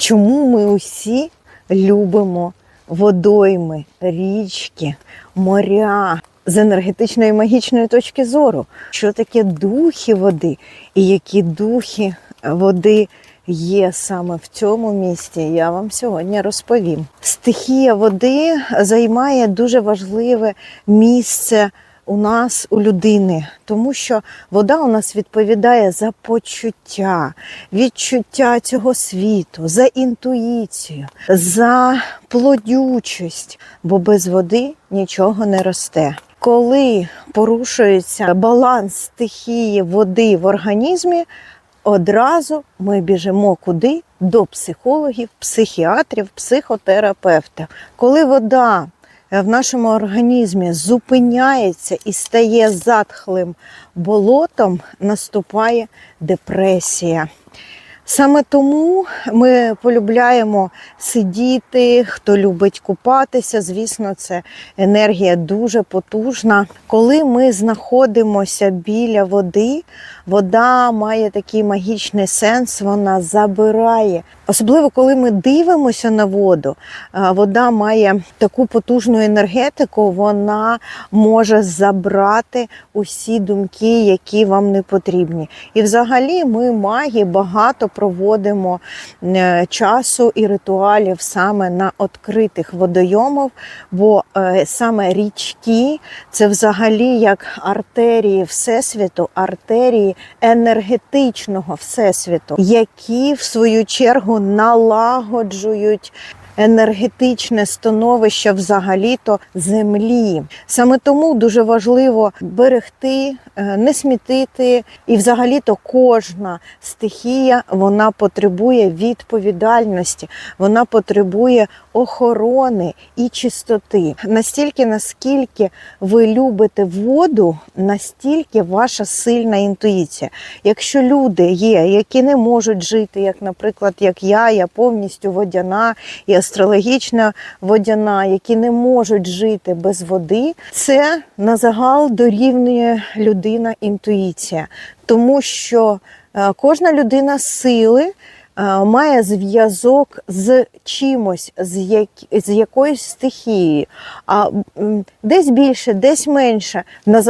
Чому ми усі любимо водойми, річки, моря з енергетичної магічної точки зору? Що таке духи води і які духи води є саме в цьому місті, я вам сьогодні розповім. Стихія води займає дуже важливе місце у нас, у людини, тому що вода у нас відповідає за почуття, відчуття цього світу, за інтуїцію, за плодючість, бо без води нічого не росте. Коли порушується баланс стихії води в організмі, одразу ми біжимо куди? До психологів, психіатрів, психотерапевта. Коли вода в нашому організмі зупиняється і стає затхлим болотом, наступає депресія. Саме тому ми полюбляємо сидіти, хто любить купатися. Звісно, це енергія дуже потужна. Коли ми знаходимося біля води, вода має такий магічний сенс, вона забирає. Особливо, коли ми дивимося на воду, вода має таку потужну енергетику, вона може забрати усі думки, які вам не потрібні. І взагалі ми маги багато проводимо е, часу і ритуалів саме на відкритих водойомах, бо е, саме річки це взагалі як артерії Всесвіту, артерії енергетичного Всесвіту, які в свою чергу налагоджують. Енергетичне становище взагалі-то землі. Саме тому дуже важливо берегти, е, не смітити, і взагалі-то кожна стихія вона потребує відповідальності, вона потребує охорони і чистоти. Настільки, наскільки ви любите воду, настільки ваша сильна інтуїція. Якщо люди є, які не можуть жити, як, наприклад, як я, я повністю водяна і астрологічна водяна, які не можуть жити без води, це на загал дорівнює людина інтуїція, тому що е, кожна людина сили. е, Має зв'язок з чимось, з, як, з якоюсь стихією, а десь більше, десь менше. На